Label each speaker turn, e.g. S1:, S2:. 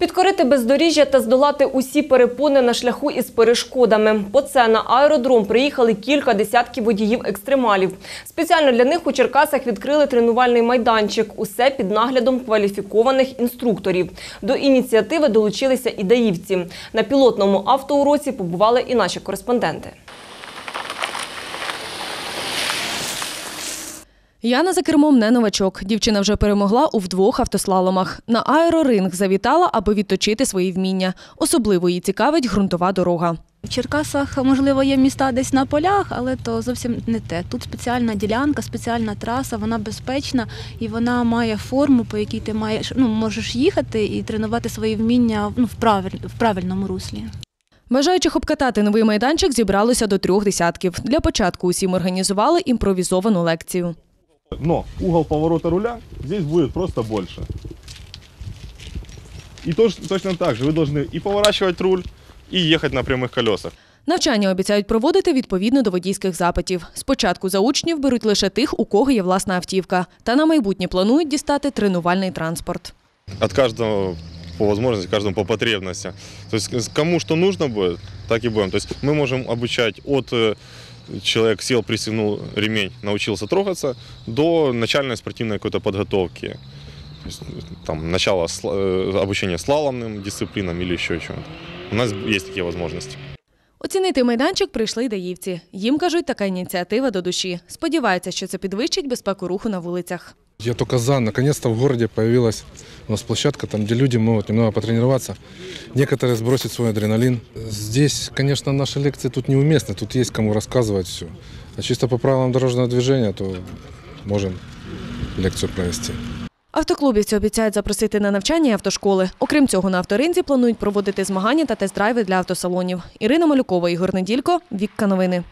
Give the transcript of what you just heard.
S1: Підкорити бездоріжжя та здолати усі перепони на шляху із перешкодами. По це на аеродром приїхали кілька десятків водіїв-екстремалів. Спеціально для них у Черкасах відкрили тренувальний майданчик. Усе під наглядом кваліфікованих інструкторів. До ініціативи долучилися і даївці. На пілотному автоуроці побували і наші кореспонденти.
S2: Яна за кермом не новачок. Дівчина вже перемогла у вдвох автослаломах. На аероринг завітала, аби відточити свої вміння. Особливо її цікавить ґрунтова дорога.
S3: В Черкасах, можливо, є міста десь на полях, але то зовсім не те. Тут спеціальна ділянка, спеціальна траса, вона безпечна і вона має форму, по якій ти маєш ну, можеш їхати і тренувати свої вміння ну, в, правиль, в правильному руслі.
S2: Бажаючих обкатати новий майданчик зібралося до трьох десятків. Для початку усім організували імпровізовану лекцію.
S4: Но угол поворота руля здесь будет просто больше. И тож, точно так же вы должны и поворачивать руль, и ехать на прямых колесах.
S2: Навчання обіцяють проводити відповідно до водійських запитів. Спочатку за учнів беруть лише тих, у кого є власна автівка. Та на майбутнє планують дістати тренувальний транспорт.
S4: От каждого по возможности, каждому по потребности. То есть с- кому что нужно будет, так и будем. То есть мы можем обучать от э, человек сел, пристегнул ремень, научился трогаться, до начальной спортивной какой-то подготовки. То есть, там, начало сла- э, обучения слаломным дисциплинам или еще чем-то. У нас есть такие возможности.
S2: Оцінити майданчик прийшли й даївці. Їм кажуть, така ініціатива до душі. Сподіваються, що це підвищить безпеку руху на вулицях.
S5: Я только за. Наконец-то в городе появилась у нас площадка, там, где люди могут немного потренироваться. Некоторые сбросить свой адреналин. Здесь, конечно, наши лекции тут неуместны. Тут есть кому рассказывать все. А чисто по правилам дорожного движения, то можем лекцию провести.
S2: Автоклубівці обіцяють запросити на навчання автошколи. Окрім цього, на авторинзі планують проводити змагання та тест-драйви для автосалонів. Ірина Малюкова, Ігор Неділько, Вікка Новини.